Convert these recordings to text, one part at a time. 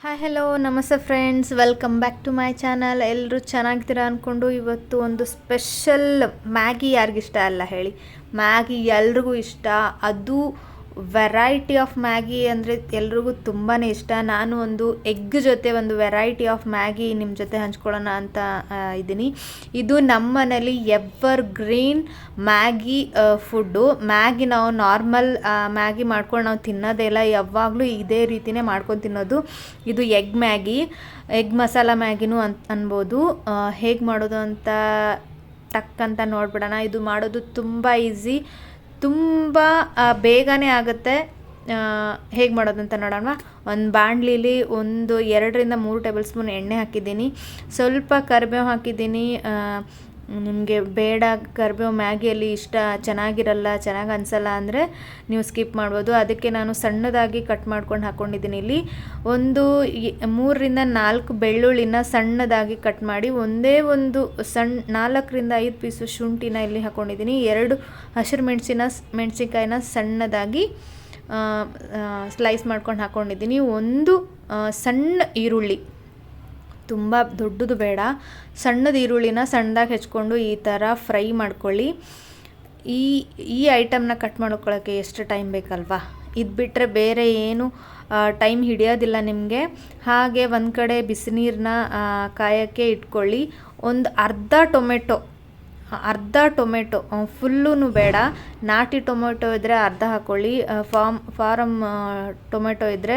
Hi hello ನಮಸ್ತೆ friends welcome back to my channel ಎಲ್ಲರೂ ಚೆನ್ನಾಗಿದ್ದೀರಾ ಅಂದ್ಕೊಂಡು ಇವತ್ತು ಒಂದು ಸ್ಪೆಷಲ್ ಮ್ಯಾಗಿ ಯಾರಿಗಿಷ್ಟ ಅಲ್ಲ ಹೇಳಿ. ಮ್ಯಾಗಿ ಎಲ್ರಿಗೂ ಇಷ್ಟ. ಅದು ವೆರೈಟಿ ಆಫ್ ಮ್ಯಾಗಿ ಅಂದರೆ ಎಲ್ರಿಗೂ ತುಂಬಾ ಇಷ್ಟ. ನಾನು ಒಂದು ಎಗ್ ಜೊತೆ ಒಂದು ವೆರೈಟಿ ಆಫ್ ಮ್ಯಾಗಿ ನಿಮ್ಮ ಜೊತೆ ಹಂಚ್ಕೊಳ್ಳೋಣ ಅಂತ ಇದ್ದೀನಿ. ಇದು ನಮ್ಮ ಮನೇಲಿ evergreen Maggi food Maggi ನಾವು ನಾರ್ಮಲ್ ಮ್ಯಾಗಿ ಮಾಡ್ಕೊಂಡು ನಾವು ತಿನ್ನೋದೇ ಇಲ್ಲ. ಯಾವಾಗಲೂ ಇದೇ ರೀತಿನೇ ಮಾಡ್ಕೊಂಡು ತಿನ್ನೋದು. ಇದು ಎಗ್ ಮ್ಯಾಗಿ ಎಗ್ ಮಸಾಲ ಮ್ಯಾಗಿನೂ ಅನ್, ಅನ್ಬೋದು. ಹೇಗೆ ಮಾಡೋದು ಅಂತ ಟಕ್ ಅಂತ ನೋಡ್ಬಿಡೋಣ. ಇದು ಮಾಡೋದು ತುಂಬ ಈಸಿ ತುಂಬ ಬೇಗನೆ ಆಗುತ್ತೆ. ಹೇಗೆ ಮಾಡೋದಂತ ನೋಡೋಣ. ಒಂದು ಬಾಣಲಿಲಿ ಒಂದು ಎರಡರಿಂದ ಮೂರು ಟೇಬಲ್ ಸ್ಪೂನ್ ಎಣ್ಣೆ ಹಾಕಿದ್ದೀನಿ. ಸ್ವಲ್ಪ ಕರಿಬೇವು ಹಾಕಿದ್ದೀನಿ. ನಿಮಗೆ ಬೇಡ ಕರಿಬೇವು ಮ್ಯಾಗಿಯಲ್ಲಿ ಇಷ್ಟ, ಚೆನ್ನಾಗಿರಲ್ಲ, ಚೆನ್ನಾಗಿ ಅನಿಸಲ್ಲ ಅಂದರೆ ನೀವು ಸ್ಕಿಪ್ ಮಾಡ್ಬೋದು. ಅದಕ್ಕೆ ನಾನು ಸಣ್ಣದಾಗಿ ಕಟ್ ಮಾಡ್ಕೊಂಡು ಹಾಕ್ಕೊಂಡಿದ್ದೀನಿ ಇಲ್ಲಿ ಒಂದು ಮೂರರಿಂದ ನಾಲ್ಕು ಬೆಳ್ಳುಳ್ಳಿನ ಸಣ್ಣದಾಗಿ ಕಟ್ ಮಾಡಿ ಒಂದೇ ಒಂದು ಸಣ್ಣ ನಾಲ್ಕರಿಂದ ಐದು ಪೀಸು ಶುಂಠಿನ ಇಲ್ಲಿ ಹಾಕ್ಕೊಂಡಿದ್ದೀನಿ ಎರಡು ಹಸಿರು ಮೆಣಸಿನ ಮೆಣಸಿನ್ಕಾಯಿನ ಸಣ್ಣದಾಗಿ ಸ್ಲೈಸ್ ಮಾಡ್ಕೊಂಡು ಹಾಕ್ಕೊಂಡಿದ್ದೀನಿ ಒಂದು ಸಣ್ಣ ಈರುಳ್ಳಿ. ತುಂಬ ದೊಡ್ಡದು ಬೇಡ. ಸಣ್ಣದು ಈರುಳ್ಳಿನ ಸಣ್ಣದಾಗಿ ಹೆಚ್ಕೊಂಡು ಈ ಥರ ಫ್ರೈ ಮಾಡ್ಕೊಳ್ಳಿ. ಈ ಈ ಐಟಮ್ನ ಕಟ್ ಮಾಡ್ಕೊಳ್ಳೋಕ್ಕೆ ಎಷ್ಟು ಟೈಮ್ ಬೇಕಲ್ವಾ? ಇದು ಬಿಟ್ಟರೆ ಬೇರೆ ಏನು ಟೈಮ್ ಹಿಡಿಯೋದಿಲ್ಲ ನಿಮಗೆ. ಹಾಗೆ ಒಂದು ಕಡೆ ಬಿಸಿನೀರನ್ನ ಕಾಯೋಕ್ಕೆ ಇಟ್ಕೊಳ್ಳಿ. ಒಂದು ಅರ್ಧ ಟೊಮೆಟೊ ಅರ್ಧ ಟೊಮೆಟೊ ಫುಲ್ಲೂ ಬೇಡ. ನಾಟಿ ಟೊಮೆಟೊ ಇದ್ದರೆ ಅರ್ಧ ಹಾಕ್ಕೊಳ್ಳಿ ಫಾರ್ಮ್ ಫಾರಮ್ ಟೊಮೆಟೊ ಇದ್ದರೆ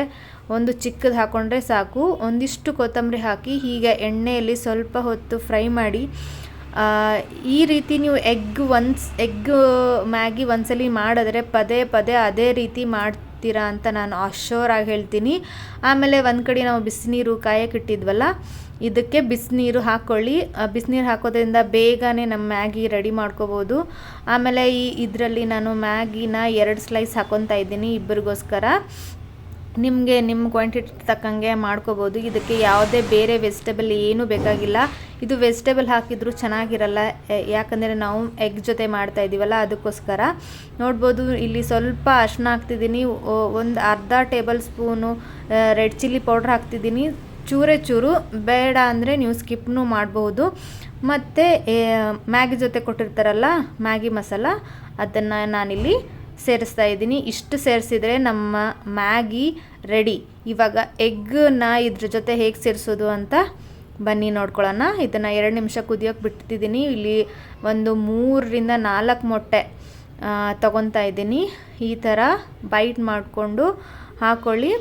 ಒಂದು ಚಿಕ್ಕದು ಹಾಕ್ಕೊಂಡ್ರೆ ಸಾಕು. ಒಂದಿಷ್ಟು ಕೊತ್ತಂಬರಿ ಹಾಕಿ ಹೀಗೆ ಎಣ್ಣೆಯಲ್ಲಿ ಸ್ವಲ್ಪ ಹೊತ್ತು ಫ್ರೈ ಮಾಡಿ ಈ ರೀತಿ ನೀವು ಎಗ್ ಒನ್ಸ್, ಎಗ್ ಮ್ಯಾಗಿ ಒಂದ್ಸಲಿ ಮಾಡಿದ್ರೆ ಪದೇ ಪದೇ ಅದೇ ರೀತಿ ಮಾಡ್ತೀರಾ ಅಂತ ನಾನು ಅಶ್ಯೂರಾಗಿ ಹೇಳ್ತೀನಿ. ಆಮೇಲೆ ಒಂದು ಕಡೆ ನಾವು ಬಿಸಿನೀರು ಕಾಯಕ್ಕಿಟ್ಟಿದ್ವಲ್ಲ ಇದಕ್ಕೆ ಬಿಸಿನೀರು ಹಾಕ್ಕೊಳ್ಳಿ ಬಿಸಿನೀರು ಹಾಕೋದ್ರಿಂದ ಬೇಗನೆ ನಮ್ಮ ಮ್ಯಾಗಿ ರೆಡಿ ಮಾಡ್ಕೋಬೋದು. ಆಮೇಲೆ ಈ ಇದರಲ್ಲಿ ನಾನು ಮ್ಯಾಗಿನ ಎರಡು ಸ್ಲೈಸ್ ಹಾಕೊತಾ ಇದ್ದೀನಿ ಇಬ್ಬರಿಗೋಸ್ಕರ. ನಿಮಗೆ ನಿಮ್ಮ ಕ್ವಾಂಟಿಟಿ ತಕ್ಕಂಗೆ ಮಾಡ್ಕೋಬೋದು. ಇದಕ್ಕೆ ಯಾವುದೇ ಬೇರೆ ವೆಜಿಟೇಬಲ್ ಏನೂ ಬೇಕಾಗಿಲ್ಲ. ಇದು ವೆಜಿಟೇಬಲ್ ಹಾಕಿದರೂ ಚೆನ್ನಾಗಿರಲ್ಲ. ಯಾಕಂದರೆ ನಾವು ಎಗ್ ಜೊತೆ ಮಾಡ್ತಾ ಇದ್ದೀವಲ್ಲ ಅದಕ್ಕೋಸ್ಕರ. ನೋಡ್ಬೋದು, ಇಲ್ಲಿ ಸ್ವಲ್ಪ ಅರ್ಶನ ಹಾಕ್ತಿದ್ದೀನಿ. ಒಂದು ಅರ್ಧ table spoon red chilli powder ಹಾಕ್ತಿದ್ದೀನಿ. ಚೂರೇ ಚೂರು. ಬೇಡ ಅಂದರೆ ನೀವು ಸ್ಕಿಪ್ನೂ ಮಾಡಬಹುದು ಮತ್ತು ಮ್ಯಾಗಿ ಜೊತೆ ಕೊಟ್ಟಿರ್ತಾರಲ್ಲ, ಮ್ಯಾಗಿ ಮಸಾಲ, ಅದನ್ನು ನಾನಿಲ್ಲಿ ಸೇರಿಸ್ತಾ ಇದ್ದೀನಿ. ಇಷ್ಟು ಸೇರಿಸಿದ್ರೆ ನಮ್ಮ ಮ್ಯಾಗಿ ರೆಡಿ. ಇವಾಗ ಎಗ್ನ ಇದ್ರ ಜೊತೆ ಹೇಗೆ ಸೇರಿಸೋದು ಅಂತ ಬನ್ನಿ ನೋಡ್ಕೊಳ್ಳೋಣ. ಇದನ್ನು ಎರಡು ನಿಮಿಷ ಕುದಿಯೋಕೆ ಬಿಟ್ಟಿದ್ದೀನಿ. ಇಲ್ಲಿ ಒಂದು ಮೂರರಿಂದ ನಾಲ್ಕು ಮೊಟ್ಟೆ ತಗೊತಾ ಇದ್ದೀನಿ. ಈ ಥರ ಬೈಟ್ ಮಾಡಿಕೊಂಡು ಹಾಕ್ಕೊಳ್ಳಿ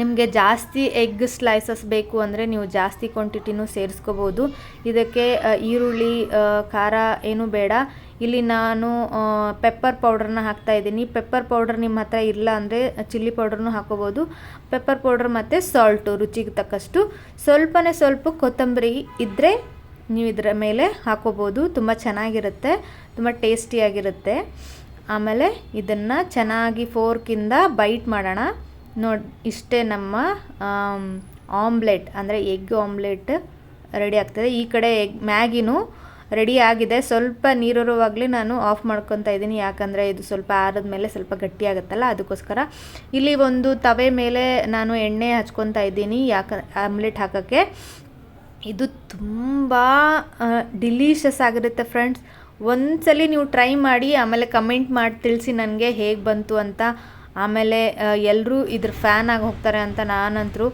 ನಿಮಗೆ ಜಾಸ್ತಿ ಎಗ್ ಸ್ಲೈಸಸ್ ಬೇಕು ಅಂದರೆ ನೀವು ಜಾಸ್ತಿ ಕ್ವಾಂಟಿಟಿನೂ ಸೇರಿಸ್ಕೋಬೋದು. ಇದಕ್ಕೆ ಈರುಳ್ಳಿ ಖಾರ ಏನೂ ಬೇಡ. ಇಲ್ಲಿ ನಾನು ಪೆಪ್ಪರ್ ಪೌಡ್ರನ್ನ ಹಾಕ್ತಾ ಇದ್ದೀನಿ. ಪೆಪ್ಪರ್ ಪೌಡರ್ ನಿಮ್ಮ ಹತ್ರ ಇಲ್ಲ ಅಂದರೆ ಚಿಲ್ಲಿ ಪೌಡ್ರನ್ನು ಹಾಕೋಬೋದು. ಪೆಪ್ಪರ್ ಪೌಡ್ರ್ ಮತ್ತು ಸಾಲ್ಟು ರುಚಿಗೆ ತಕ್ಕಷ್ಟು. ಸ್ವಲ್ಪನೇ ಸ್ವಲ್ಪ ಕೊತ್ತಂಬರಿ ಇದ್ದರೆ ನೀವು ಇದರ ಮೇಲೆ ಹಾಕೋಬೋದು. ತುಂಬ ಚೆನ್ನಾಗಿರುತ್ತೆ, ತುಂಬ ಟೇಸ್ಟಿಯಾಗಿರುತ್ತೆ ಆಮೇಲೆ ಇದನ್ನು ಚೆನ್ನಾಗಿ ಫೋರ್ಕಿಂದ ಬೈಟ್ ಮಾಡೋಣ. ನೋಡಿ, ಇಷ್ಟೇ ನಮ್ಮ ಆಮ್ಲೆಟ್, ಅಂದರೆ ಎಗ್ ಆಮ್ಲೆಟ್ ರೆಡಿ ಆಗ್ತದೆ. ಈ ಕಡೆ ಎಗ್, ಮ್ಯಾಗಿನೂ ರೆಡಿ ಆಗಿದೆ. ಸ್ವಲ್ಪ ನೀರಿರುವಾಗಲೇ ನಾನು ಆಫ್ ಮಾಡ್ಕೊತಾ ಇದ್ದೀನಿ. ಯಾಕಂದರೆ ಇದು ಸ್ವಲ್ಪ ಆರದ ಮೇಲೆ ಸ್ವಲ್ಪ ಗಟ್ಟಿಯಾಗುತ್ತಲ್ಲ ಅದಕ್ಕೋಸ್ಕರ. ಇಲ್ಲಿ ಒಂದು ತವೆ ಮೇಲೆ ನಾನು ಎಣ್ಣೆ ಹಚ್ಕೊತಾ ಇದ್ದೀನಿ, ಯಾಕ, ಆಮ್ಲೆಟ್ ಹಾಕೋಕ್ಕೆ. ಇದು ತುಂಬ ಡಿಲೀಷಿಯಸ್ ಆಗಿರುತ್ತೆ ಫ್ರೆಂಡ್ಸ್. ಒಂದ್ಸಲಿ ನೀವು ಟ್ರೈ ಮಾಡಿ, ಆಮೇಲೆ ಕಮೆಂಟ್ ಮಾಡಿ, ತಿಳಿಸಿ ನನಗೆ ಹೇಗೆ ಬಂತು ಅಂತ. ಆಮೇಲೆ ಎಲ್ಲರೂ ಇದ್ರ ಫ್ಯಾನ್ ಆಗಿ ಹೋಗ್ತಾರೆ ಅಂತ ನಾನಂತರೂ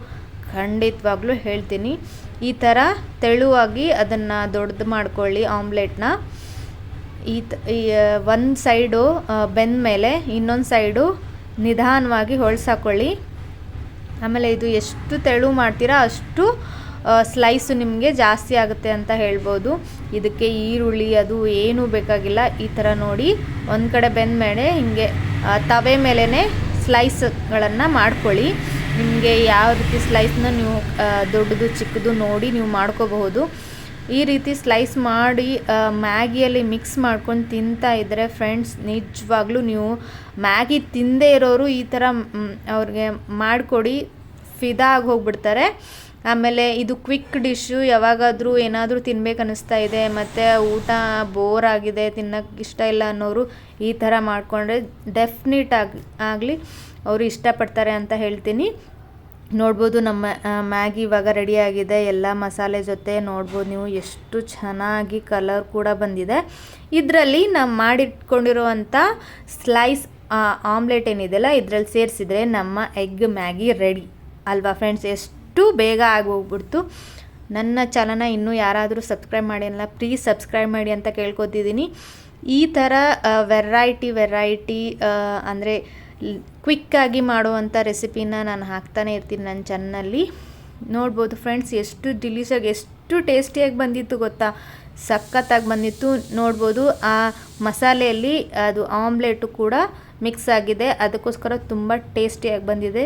ಖಂಡಿತವಾಗ್ಲೂ ಹೇಳ್ತೀನಿ. ಈ ಥರ ತೆಳುವಾಗಿ ಅದನ್ನು ದೊಡ್ಡದು ಮಾಡ್ಕೊಳ್ಳಿ ಆಮ್ಲೆಟ್ನ. ಈ ಒಂದು ಸೈಡು ಬೆಂದ ಮೇಲೆ ಇನ್ನೊಂದು ಸೈಡು ನಿಧಾನವಾಗಿ ಹೊಳ್ಸಾಕೊಳ್ಳಿ. ಆಮೇಲೆ ಇದು ಎಷ್ಟು ತೆಳು ಮಾಡ್ತೀರಾ ಅಷ್ಟು ಸ್ಲೈಸು ನಿಮಗೆ ಜಾಸ್ತಿ ಆಗುತ್ತೆ ಅಂತ ಹೇಳ್ಬೋದು. ಇದಕ್ಕೆ ಈರುಳ್ಳಿ ಅದು ಏನೂ ಬೇಕಾಗಿಲ್ಲ. ಈ ಥರ ನೋಡಿ ಒಂದು ಕಡೆ ಬೆಂದ ಮೇಲೆ ಹಿಂಗೆ ತವೆ ಮೇಲೇ ಸ್ಲೈಸ್ಗಳನ್ನು ಮಾಡ್ಕೊಳ್ಳಿ. ನಿಮಗೆ ಯಾವ ರೀತಿ ಸ್ಲೈಸ್ನ ನೀವು ದೊಡ್ಡದು ಚಿಕ್ಕದು ನೋಡಿ ನೀವು ಮಾಡ್ಕೋಬಹುದು. ಈ ರೀತಿ ಸ್ಲೈಸ್ ಮಾಡಿ ಮ್ಯಾಗಿಯಲ್ಲಿ ಮಿಕ್ಸ್ ಮಾಡ್ಕೊಂಡು ತಿಂತಾ ಇದ್ದರೆ ಫ್ರೆಂಡ್ಸ್, ನಿಜವಾಗ್ಲೂ ನೀವು ಮ್ಯಾಗಿ ತಿಂದೇ ಇರೋರು ಈ ಥರ ಅವ್ರಿಗೆ ಮಾಡಿಕೊಡಿ, ಫಿದಾ ಆಗಿ ಹೋಗ್ಬಿಡ್ತಾರೆ. ಆಮೇಲೆ ಇದು ಕ್ವಿಕ್ ಡಿಶ್ಶು ಯಾವಾಗಾದರೂ ಏನಾದರೂ ತಿನ್ಬೇಕು ಅನ್ನಿಸ್ತಾ ಇದೆ, ಮತ್ತು ಊಟ ಬೋರ್ ಆಗಿದೆ ತಿನ್ನೋಕ್ಕೆ ಇಷ್ಟ ಇಲ್ಲ ಅನ್ನೋರು ಈ ಥರ ಮಾಡಿಕೊಂಡ್ರೆ ಡೆಫ್ನಿಟ್ ಆಗಿ, ಆಗಲಿ ಅವರು ಇಷ್ಟಪಡ್ತಾರೆ ಅಂತ ಹೇಳ್ತೀನಿ. ನೋಡ್ಬೋದು ನಮ್ಮ ಮ್ಯಾಗಿ ಇವಾಗ ರೆಡಿಯಾಗಿದೆ ಎಲ್ಲ ಮಸಾಲೆ ಜೊತೆ ನೋಡ್ಬೋದು ನೀವು, ಎಷ್ಟು ಚೆನ್ನಾಗಿ ಕಲರ್ ಕೂಡ ಬಂದಿದೆ. ಇದರಲ್ಲಿ ನಾವು ಮಾಡಿಟ್ಕೊಂಡಿರುವಂಥ ಸ್ಲೈಸ್ ಆಮ್ಲೆಟ್ ಏನಿದೆಯಲ್ಲ, ಇದರಲ್ಲಿ ಸೇರಿಸಿದ್ರೆ ನಮ್ಮ ಎಗ್ ಮ್ಯಾಗಿ ರೆಡಿ. ಅಲ್ವಾ ಫ್ರೆಂಡ್ಸ್, ಎಷ್ಟು ಬೇಗ ಆಗೋಗ್ಬಿಡ್ತು. ನನ್ನ ಚಾನಲ್ನ ಇನ್ನೂ ಯಾರಾದರೂ ಸಬ್ಸ್ಕ್ರೈಬ್ ಮಾಡಿಲ್ಲ, ಪ್ಲೀಸ್ ಸಬ್ಸ್ಕ್ರೈಬ್ ಮಾಡಿ ಅಂತ ಕೇಳ್ಕೊತಿದ್ದೀನಿ. ಈ ಥರ ವೆರೈಟಿ ವೆರೈಟಿ ಅಂದರೆ ಕ್ವಿಕ್ಕಾಗಿ ಮಾಡುವಂಥ ರೆಸಿಪಿನ ನಾನು ಹಾಕ್ತಾನೆ ಇರ್ತೀನಿ ನನ್ನ ಚಾನಲಲ್ಲಿ ನೋಡ್ಬೋದು ಫ್ರೆಂಡ್ಸ್, ಎಷ್ಟು ಡಿಲಿಷಾಗಿ ಎಷ್ಟು ಟೇಸ್ಟಿಯಾಗಿ ಬಂದಿತ್ತು ಗೊತ್ತಾ? ಸಖತ್ತಾಗಿ ಬಂದಿತ್ತು. ನೋಡ್ಬೋದು, ಆ ಮಸಾಲೆಯಲ್ಲಿ ಅದು ಆಮ್ಲೆಟು ಕೂಡ ಮಿಕ್ಸ್ ಆಗಿದೆ. ಅದಕ್ಕೋಸ್ಕರ ತುಂಬ ಟೇಸ್ಟಿಯಾಗಿ ಬಂದಿದೆ.